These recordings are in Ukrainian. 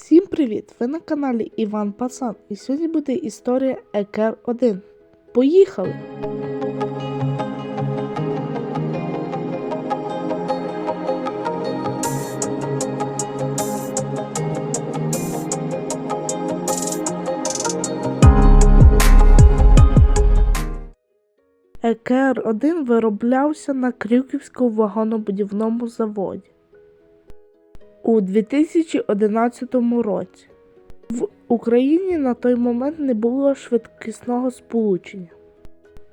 Всім привіт! Ви на каналі Іван Пацан. І сьогодні буде історія Екер 1. Поїхали! Екер 1 вироблявся на Крюківському вагонобудівному заводі у 2011 році. В Україні на той момент не було швидкісного сполучення.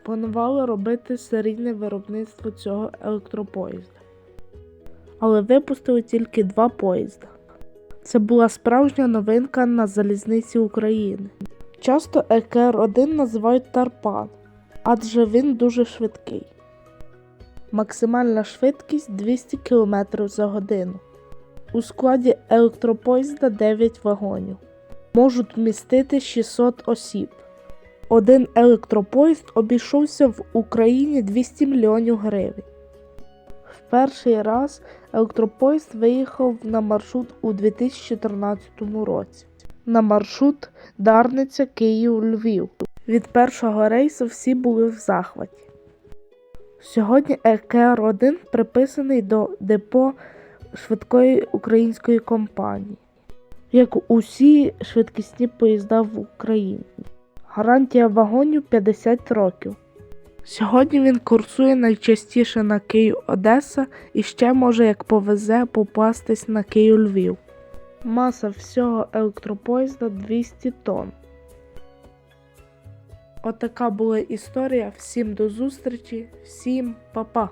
Планували робити серійне виробництво цього електропоїзда. Але випустили тільки два поїзда. Це була справжня новинка на залізниці України. Часто ЕКР-1 називають Тарпан, адже він дуже швидкий. Максимальна швидкість 200 км за годину. У складі електропоїзда 9 вагонів. Можуть вмістити 600 осіб. Один електропоїзд обійшовся в Україні 200 мільйонів гривень. В перший раз електропоїзд виїхав на маршрут у 2014 році. На маршрут Дарниця Київ-Львів. Від першого рейсу всі були в захваті. Сьогодні ЕКР-1 приписаний до депо швидкої української компанії, як усі швидкісні поїзда в Україні. Гарантія вагонів 50 років. Сьогодні він курсує найчастіше на Київ-Одеса і ще може, як повезе, попастись на Київ-Львів. Маса всього електропоїзда 200 тонн. Отака була історія. Всім до зустрічі, всім па-па!